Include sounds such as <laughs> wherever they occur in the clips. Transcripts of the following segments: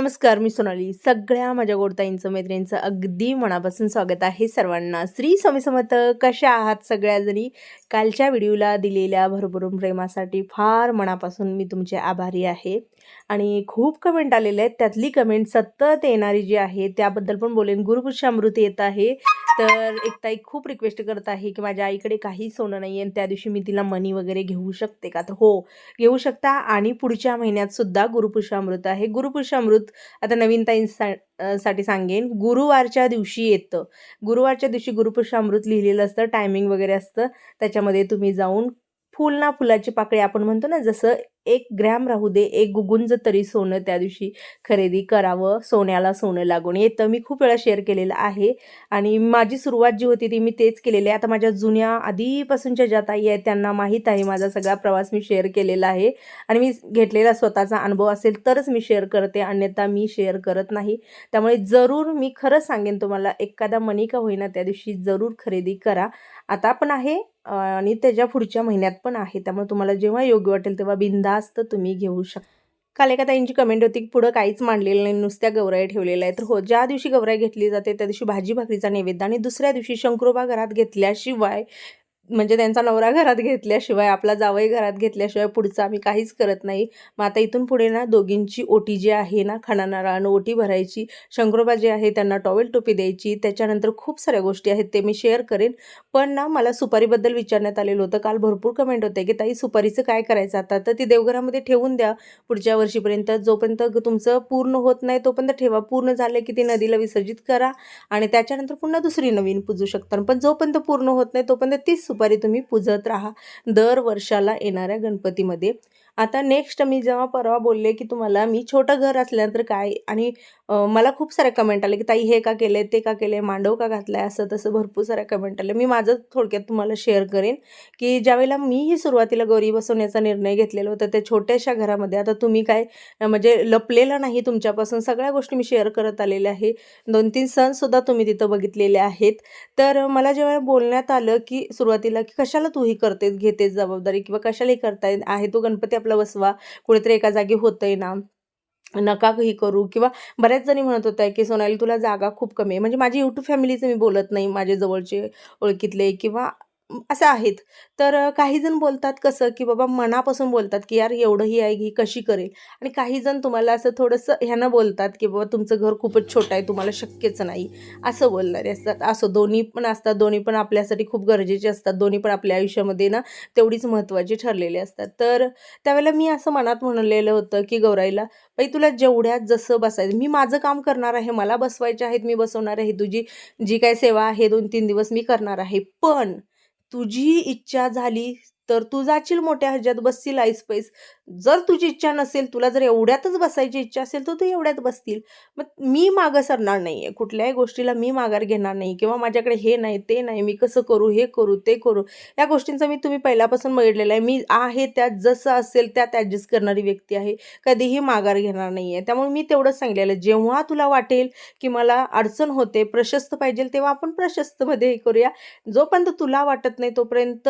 नमस्कार मी सोनाली. सगळ्या माझ्या गोडताईंचं मैत्रिणींचं अगदी मनापासून स्वागत आहे सर्वांना. श्री स्वामी समर्थ कशा आहात सगळ्याजणी कालच्या व्हिडिओला दिलेल्या भरभरून प्रेमासाठी फार मनापासून मी तुमचे आभारी आहे. आणि खूप कमेंट आलेले आहेत. त्यातली कमेंट सतत येणारी जी आहे त्याबद्दल पण बोलेन. गुरुपुरुषामृत येत आहे. तर एक ताई खूप रिक्वेस्ट करत आहे की माझ्या आईकडे काही सोनं नाही आहे आणि त्या दिवशी मी तिला मनी वगैरे घेऊ शकते का? तर हो घेऊ शकता. आणि पुढच्या महिन्यात सुद्धा गुरुपुरुषामृत आहे. गुरुपुरुषामृत आता नवीन ताईंसा साठी सांगेन. गुरुवारच्या दिवशी येतं. गुरुवारच्या दिवशी गुरुपुष्पामृत लिहिलेलं असतं. टायमिंग वगैरे असतं. त्याच्यामध्ये तुम्ही जाऊन फुल ना फुलाची पाकळी आपण म्हणतो ना जसं एक ग्रॅम राहू दे एक गुगुंज तरी सोनं त्या दिवशी खरेदी करावं सोन्याला सोनं लागून. येतं मी खूप वेळा शेअर केलेलं आहे. आणि माझी सुरुवात जी होती ती मी तेच केलेली आहे. आता माझ्या जुन्या आधीपासूनच्या ज्या ताई आहेत त्यांना माहीत आहे माझा सगळा प्रवास मी शेअर केलेला आहे. आणि मी घेतलेला स्वतःचा अनुभव असेल तरच मी शेअर करते अन्यथा मी शेअर करत नाही. त्यामुळे जरूर मी खरंच सांगेन तुम्हाला एखादा मनिका होईना त्या दिवशी जरूर खरेदी करा. आता पण आहे आणि त्याच्या पुढच्या महिन्यात पण आहे. त्यामुळे तुम्हाला जेव्हा योग्य वाटेल तेव्हा बिनधास्त तुम्ही घेऊ शकता काल एका ताईंची कमेंट होती की पुढं काहीच मांडलेलं नाही नुसत्या गवराई ठेवलेल्या आहे तर हो ज्या दिवशी गवराई घेतली जाते त्या दिवशी भाजी भाकरीचा नैवेद्य आणि दुसऱ्या दिवशी शंकरोबा घरात घेतल्याशिवाय म्हणजे त्यांचा नवरा घरात घेतल्याशिवाय आपला जावई घरात घेतल्याशिवाय पुढचं आम्ही काहीच करत नाही. मग आता इथून पुढे ना दोघींची ओटी जी आहे ना खणा ओटी भरायची शंकरोबा जे आहे त्यांना टॉवेल टोपी द्यायची त्याच्यानंतर खूप साऱ्या गोष्टी आहेत ते मी शेअर करेन. पण ना मला सुपारीबद्दल विचारण्यात आलेलं होतं काल भरपूर कमेंट होते की ताई सुपारीचं काय करायचं आता? तर ती देवघरामध्ये ठेवून द्या पुढच्या वर्षीपर्यंत. जोपर्यंत तुमचं पूर्ण होत नाही तोपर्यंत ठेवा. पूर्ण झालं की ती नदीला विसर्जित करा आणि त्याच्यानंतर पुन्हा दुसरी नवीन पूजू शकता. पण जोपर्यंत पूर्ण होत नाही तोपर्यंत तीच दुपारी तुम्ही पूजत राहा. दर वर्षाला येणाऱ्या गणपतीमध्ये आता नेक्स्ट मी जेव्हा परवा बोलले की तुम्हाला मी छोटं घर असल्यानंतर काय? आणि मला खूप सारे कमेंट आले की ताई हे का केलं ते का केलं मांडव का घातलाय? असं तसं भरपूर साऱ्या कमेंट आले मी माझं थोडक्यात तुम्हाला शेअर करेन की ज्यावेळेला मीही सुरुवातीला गौरी बसवण्याचा निर्णय घेतलेला होता त्या छोट्याशा घरामध्ये आता तुम्ही काय म्हणजे लपलेलं नाही तुमच्यापासून सगळ्या गोष्टी मी शेअर करत आलेल्या आहे. दोन तीन सणसुद्धा तुम्ही तिथं बघितलेले आहेत. तर मला जेव्हा बोलण्यात आलं की सुरुवातीला की कशाला तूही करतेस घेतेस जबाबदारी किंवा कशालाही करताय? आहे तो गणपती आपला बसवा. कुणीतरी एका जागी होतंय ना. नका ही करू. किंवा बऱ्याच जणी म्हणत होत्या की सोनाली तुला जागा खूप कमी आहे. म्हणजे माझी यूट्यूब फॅमिलीचं मी बोलत नाही. माझे जवळचे ओळखीतले किंवा असं आहेत. तर काही जण बोलतात कसं की बाबा मनापासून बोलतात की यार एवढं ही आहे ही कशी करेल? आणि काही जण तुम्हाला असं थोडंसं ह्यानं बोलतात की बाबा तुमचं घर खूपच छोटं आहे तुम्हाला शक्यच नाही. असं बोलणारे असतात. असं दोन्ही पण असतात. दोन्ही पण आपल्यासाठी खूप गरजेचे असतात. दोन्ही पण आपल्या आयुष्यामध्ये ना तेवढीच महत्त्वाची ठरलेले असतात. तर त्यावेळेला मी असं मनात म्हणलेलं होतं की गौराईला बाई तुला जेवढ्यात जसं बसायचं मी माझं काम करणार आहे. मला बसवायचे आहेत मी बसवणार आहे. तुझी जी काय सेवा आहे दोन तीन दिवस मी करणार आहे. पण तुझी इच्छा झाली तर तू जाशील मोठ्या ह्याच्यात बसतील आईस पैस जर तुझी इच्छा नसेल तुला जर एवढ्यातच बसायची इच्छा असेल तर तू एवढ्यात बसतील. मग मी मागं सरणार नाही आहे कुठल्याही गोष्टीला मी माघार घेणार नाही किंवा माझ्याकडे हे नाही ते नाही मी कसं करू हे करू ते करू. या गोष्टींचा मी तुम्ही पहिल्यापासून बघितलेलं आहे. मी आहे त्यात जसं असेल त्यात ॲडजस्ट करणारी व्यक्ती आहे. कधीही माघार घेणार नाही आहे त्यामुळे मी तेवढंच सांगितलेलं आहे. जेव्हा तुला वाटेल की मला अडचण होते प्रशस्त पाहिजे तेव्हा आपण प्रशस्तमध्ये हे करूया. जोपर्यंत तुला वाटत नाही तोपर्यंत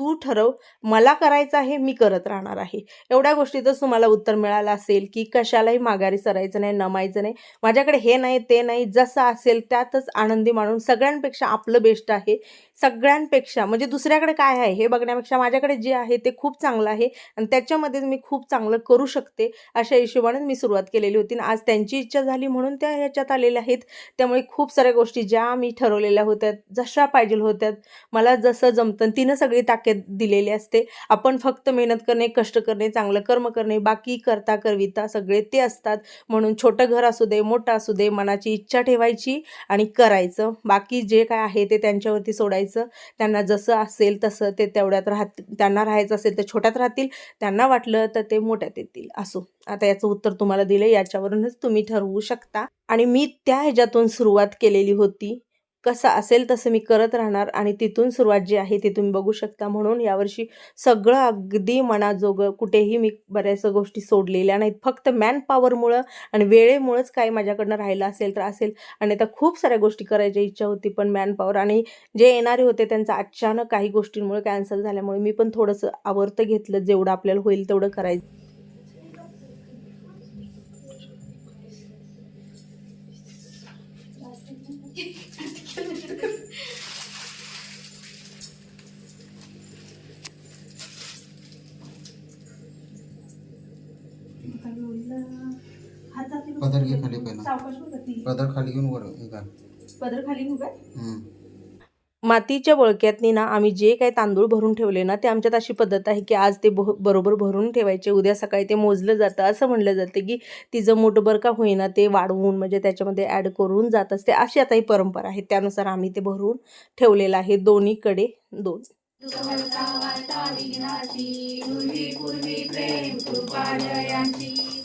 तू ठरव मला करायचं आहे मी करत राहणार आहे. एवढ्या गोष्टीतच तुम्हाला उत्तर मिळालं असेल की कशालाही माघारी सरायचं नाही नमायचं नाही. माझ्याकडे हे नाही ते नाही जसं असेल त्यातच आनंदी मानून सगळ्यांपेक्षा आपलं बेस्ट आहे. सगळ्यांपेक्षा म्हणजे दुसऱ्याकडे काय आहे हे बघण्यापेक्षा माझ्याकडे जे आहे ते खूप चांगलं आहे आणि त्याच्यामध्ये मी खूप चांगलं करू शकते अशा हिशोबाने मी सुरुवात केलेली होती आणि आज त्यांची इच्छा झाली म्हणून त्या ह्याच्यात आलेल्या आहेत. त्यामुळे खूप साऱ्या गोष्टी ज्या मी ठरवलेल्या होत्या जशा पाहिजे होत्या मला जसं जमतं तिनं सगळी ताकद दिलेले असते. आपण फक्त मेहनत करणे कष्ट करणे चांगलं कर्म करणे बाकी करता करविता सगळे ते असतात. म्हणून छोटं घर असू दे मोठं असू दे मनाची इच्छा ठेवायची आणि करायचं. बाकी जे काय आहे ते त्यांच्यावरती सोडायचं. त्यांना जसं असेल तसं ते तेवढ्यात राहत त्यांना राहायचं असेल तर छोट्यात राहतील. त्यांना वाटलं तर ते मोठ्यात येतील. असो. आता याचं उत्तर तुम्हाला दिलं याच्यावरूनच तुम्ही ठरवू शकता. आणि मी त्या ह्याच्यातून सुरुवात केलेली होती. कसं असेल तसं मी करत राहणार आणि तिथून सुरुवात जी आहे ती तुम्ही बघू शकता. म्हणून यावर्षी सगळं अगदी मनाजोगं कुठेही मी बऱ्याच गोष्टी सोडलेल्या नाहीत. फक्त मॅनपॉवरमुळं आणि वेळेमुळंच काही माझ्याकडनं राहिलं असेल तर असेल. आणि आता खूप साऱ्या गोष्टी करायची इच्छा होती पण मॅनपॉवर आणि जे येणारे होते त्यांचं अचानक काही गोष्टींमुळे कॅन्सल झाल्यामुळे मी पण थोडंसं आवर्त घेतलं. जेवढं आपल्याला होईल तेवढं करायचं. पदर खाली घेऊन वर हे पदर खाली. मातीच्या बळक्यातनी ना आम्ही जे काही तांदूळ भरून ठेवले ना ते आमच्यात अशी पद्धत आहे की आज ते बरोबर भरून ठेवायचे उद्या सकाळी ते मोजलं जातं. असं म्हणलं जातं की तिचं मुठभर का होईना ते वाढवून म्हणजे त्याच्यामध्ये ॲड करून जात असते. अशी आता ही परंपरा आहे. त्यानुसार आम्ही ते भरून ठेवलेलं आहे. दोन्हीकडे दोन.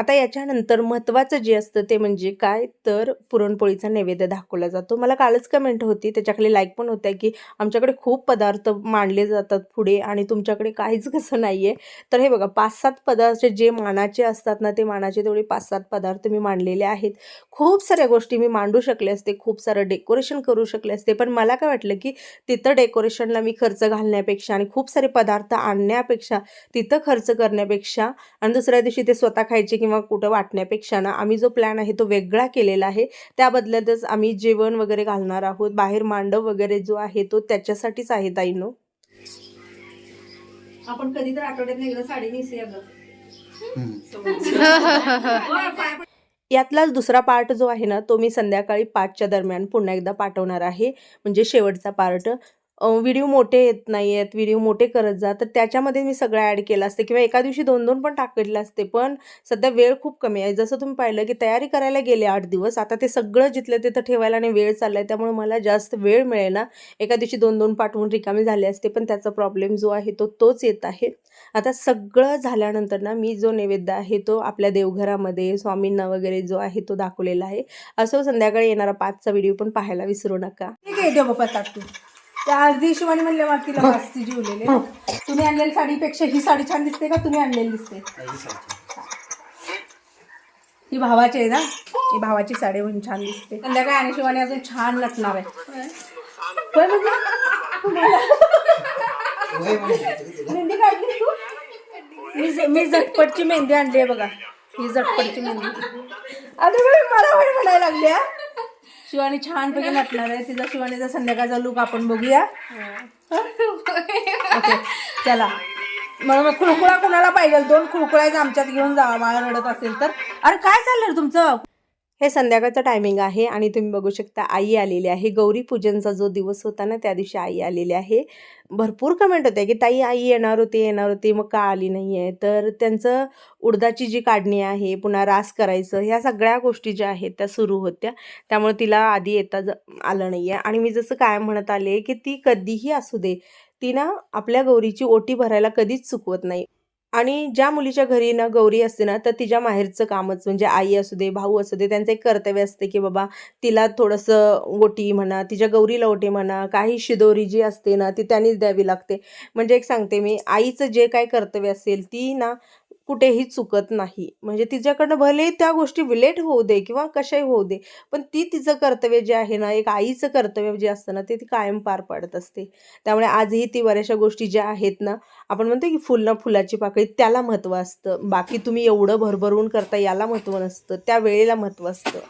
आता याच्यानंतर महत्त्वाचं जे असतं ते म्हणजे काय? तर पुरणपोळीचा नैवेद्य दाखवला जातो. मला कालच कमेंट होती त्याच्याखाली लाईक पण होत्या की आमच्याकडे खूप पदार्थ मांडले जातात पुढे आणि तुमच्याकडे काहीच <laughs> कसं नाही आहे तर हे बघा पाच सात पदार्थ जे मानाचे असतात ना ते मानाचे तेवढे पाच सात पदार्थ मी मांडलेले आहेत. खूप साऱ्या गोष्टी मी मांडू शकले असते खूप सारं डेकोरेशन करू शकले असते. पण मला काय वाटलं की तिथं डेकोरेशनला मी खर्च घालण्यापेक्षा आणि खूप सारे पदार्थ आणण्यापेक्षा तिथं खर्च करण्यापेक्षा आणि दुसऱ्या दिवशी ते स्वतः खायचे किंवा कुठं वाटण्यापेक्षा ना आम्ही जो प्लॅन आहे तो वेगळा केलेला आहे. त्या बदल्यातच आम्ही जेवण वगैरे घालणार आहोत. बाहेर मांडव वगैरे जो आहे तो त्याच्यासाठीच आहे ताईनो. आपण कधी तर आठवड्यात एकदा साडी नेसूया. यातलाच दुसरा पार्ट जो आहे ना तो मी संध्याकाळी पाचच्या दरम्यान पुन्हा एकदा पाठवणार आहे. म्हणजे शेवटचा पार्ट व्हिडिओ मोठे येत नाही आहेत व्हिडिओ मोठे करत जा तर त्याच्यामध्ये मी सगळं ॲड केलं असते. किंवा एका दिवशी दोन दोन पण टाकलेलं असते पण सध्या वेळ खूप कमी आहे. जसं तुम्ही पाहिलं की तयारी करायला गेले आठ दिवस आता ते सगळं जिथलं तिथं ठेवायला आणि वेळ चालला आहे त्यामुळे मला जास्त वेळ मिळेल ना एका दिवशी दोन दोन पाठवून रिकामी झाले असते पण त्याचा प्रॉब्लेम जो आहे तो तोच येत आहे. आता सगळं झाल्यानंतर ना मी जो नैवेद्य आहे तो आपल्या देवघरामध्ये स्वामींना वगैरे जो आहे तो दाखवलेला आहे. असं संध्याकाळी येणारा पाचचा व्हिडिओ पण पाहायला विसरू नका. आहे त्या अर्धी शिवानी म्हणले तिला वाजती जीवलेले तुम्ही आणलेली साडीपेक्षा ही साडी छान दिसते का? तुम्ही आणलेली दिसते. ही भावाची आहे ना? ही भावाची साडी म्हणून छान दिसते. संध्याकाळी आणि शिवानी अजून छान नटणार आहे. मेहंदी काढली तू? मी मी झटपटची मेहंदी आणली आहे बघा. ही झटपटची मेहंदी. आता मला म्हणायला लागली हा. शिवानी छानपैकी नटणार आहे. तिचा शिवानीचा संध्याकाळचा लुक आपण बघूया. ओके चला. मग खुळकुळा कुणाला पाहिजे? दोन खुळकुळा आमच्यात घेऊन जावा. मला रडत असेल तर. अरे काय चाललंय रे तुमचं? हे संध्याकाळचं टायमिंग आहे आणि तुम्ही बघू शकता आई आलेली आहे. गौरी पूजनचा जो दिवस होता ना त्या दिवशी आई आलेली आहे. भरपूर कमेंट होत्या की ताई आई येणार होती येणार होती मग का आली नाही आहे तर त्यांचं उडदाची जी काढणी आहे पुन्हा रास करायचं ह्या सगळ्या गोष्टी ज्या आहेत त्या सुरू होत्या. त्यामुळे तिला आधी येता ज आलं नाही आहे आणि मी जसं काय म्हणत आले की ती कधीही असू दे ती ना आपल्या गौरीची ओटी भरायला कधीच चुकवत नाही. आणि ज्या मुलीच्या घरी ना गौरी असते ना तर तिच्या माहेरचं कामच म्हणजे आई असू दे भाऊ असू दे त्यांचं एक कर्तव्य असते की बाबा तिला थोडंसं ओटी म्हणा तिच्या गौरीला ओटी म्हणा काही शिदोरी जी असते ना ती त्यांनीच द्यावी लागते. म्हणजे एक सांगते मी आईचं जे काय कर्तव्य असेल ती ना कुठेही चुकत नाही. म्हणजे तिच्याकडनं भले त्या गोष्टी विलेट होऊ दे किंवा कशाही होऊ दे पण ती तिचं कर्तव्य जे आहे ना एक आईचं कर्तव्य जे असतं ना ते ती कायम पार पाडत असते. त्यामुळे आजही ती बऱ्याचशा गोष्टी ज्या आहेत ना आपण म्हणतो की फुल ना फुलाची पाकळी त्याला महत्त्व असतं. बाकी तुम्ही एवढं भरभरून करता याला महत्त्व नसतं. त्या वेळेला महत्त्व असतं.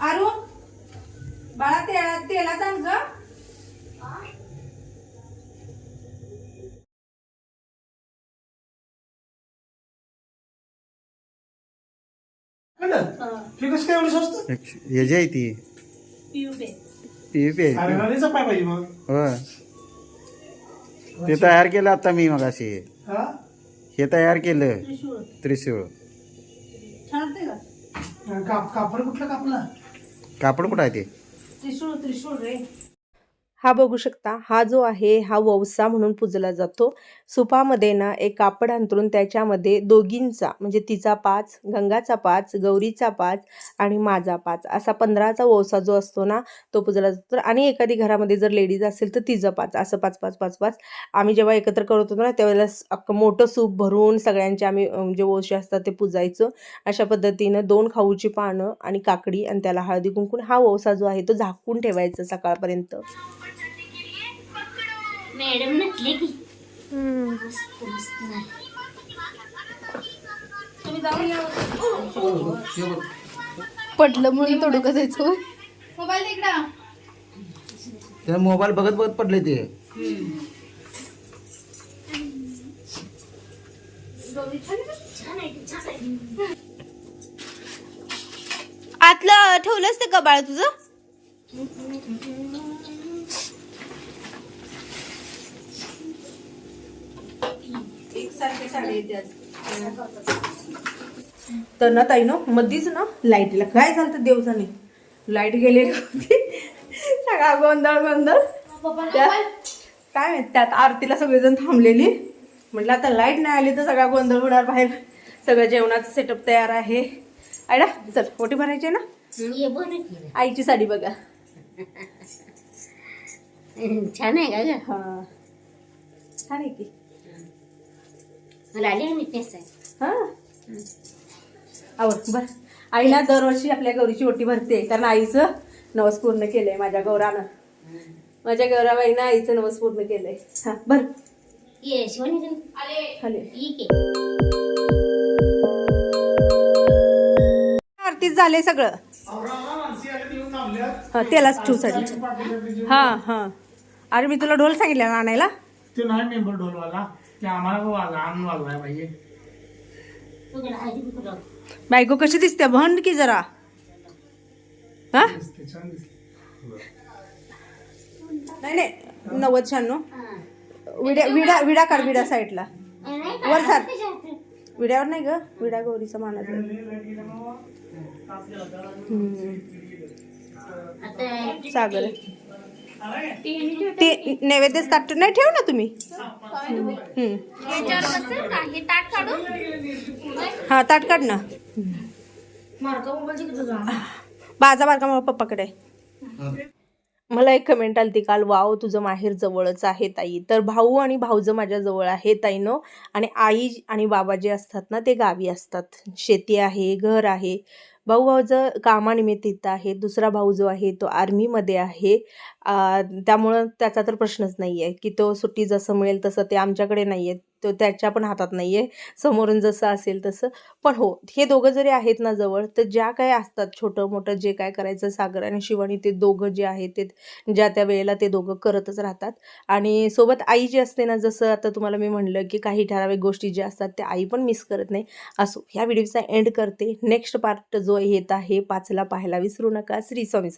अरुण बाळा तेला तेला सांग ग. हे. कसं काय एवढं स्वस्त? हे जे आहे ती. P P. अरे राणीचा पाय पाहिजे मग. होय. ते तयार केलं आता मी मग असे हा? हे तयार केलं. त्रिशूळ. छान वाटतंय का? काप कापड कुठलं कापला? कापड कुठं आहे ते? त्रिशूळ त्रिशूळ रे. हा बघू शकता हा जो आहे हा वौसा म्हणून पूजला जातो. सुपामध्ये ना एक कापड अंतरून त्याच्यामध्ये दोघींचा म्हणजे तिचा पाच गंगाचा पाच गौरीचा पाच आणि माझा पाच असा पंधराचा वौसा जो असतो ना तो पूजला जातो. तर आणि एखादी घरामध्ये जर लेडीज असेल तर तिचं पाच असं पाच पाच पाच पाच. आम्ही जेव्हा एकत्र करत होतो ना त्यावेळेला अख्खं मोठं सूप भरून सगळ्यांचे आम्ही जे वोशे असतात ते पुजायचो. अशा पद्धतीनं दोन खाऊची पानं आणि काकडी आणि त्याला हळदी कुंकून हा वौसा जो आहे तो झाकून ठेवायचा सकाळपर्यंत. मॅडम नटले की. मस्त मस्त झालं. पडलं म्हणून तोडू का द्यायचं मोबाईल इकडं. त्या मोबाईल बघत बघत पडले ते. आतलं ठेवलंच ते कबाळ तुझं? तर ना ताई ना मधीच ना लाईटला काय झालं तर देव जाणे लाइट गेलेली होती. सगळा गोंधळ गोंधळ. काय माहीत त्यात आरतीला सगळेजण थांबलेली. म्हटलं आता लाइट नाही आली तर सगळा गोंधळ होणार बाहेर. सगळं जेवणाचं सेटअप तयार आहे. आयडा चल ओटी भरायची ना? आईची साडी बघा. छान आहे का हा. छान आहे की. मला आली मी नेसाय हा? आवड बर. आई ना दरवर्षी आपल्या गौरीची ओटी भरते कारण आईचं नवस पूर्ण केलंय माझ्या गौरानं. माझ्या गौराबाईनं आईचं नवस पूर्ण केलंय. हा बर. ये आहे. आरतीच झाले सगळं. हा त्यालाच ठेवू साडी हा हा. अरे मी तुला ढोल सांगितलं आणायला? ते नाही मेंबर ढोलवाला. ते आम्हाला पण वाजवा आणून वाजवाय पाहिजे तुझ्याकडे हळदी कुठं? लावू? बायको कशी दिसते? भंड की जरा? हा? दिसते, छान दिसते. नाही नाही नव्वद शहाण्णव. विड्या विडा विडा काढ विडा साईडला? वर सर. विड्यावर नाही ग विडा गौरीचा मानाचा आता सागर. ते नैवेद्य ताट नाही ठेव ना तुम्ही? हम्म. हा ताट काढ. ना. बाजा बारका मग पप्पाकडे. मला एक कमेंट आली ती काल वाव तुझं माहेर जवळच आहे ताई. तर भाऊ आणि भाऊजं माझ्या जवळ आहे ताईनो. आणि आई आणि बाबा जे असतात ना ते गावी असतात. शेती आहे घर आहे. भाऊ भाऊजं कामानिमित्त इथं आहे. दुसरा भाऊ जो आहे तो आर्मीमध्ये आहे. त्यामुळं त्याचा तर प्रश्नच नाही आहे की तो सुट्टी जसं मिळेल तसं ते आमच्याकडे नाही आहे तो त्याच्या पण हातात नाही आहे समोरून जसं असेल तसं. पण हो हे दोघं जरी आहेत ना जवळ तर ज्या काय असतात छोटं मोठं जे काय करायचं सागर आणि शिवानी ते दोघं जे आहेत ते ज्या त्या वेळेला ते दोघं करतच राहतात. आणि सोबत आई जी असते ना जसं आता तुम्हाला मी म्हणलं की काही ठराविक गोष्टी ज्या असतात त्या आई पण मिस करत नाही. असो ह्या व्हिडिओचा एंड करते. नेक्स्ट पार्ट जो येत आहे पाचला पाहायला विसरू नका. श्री स्वामी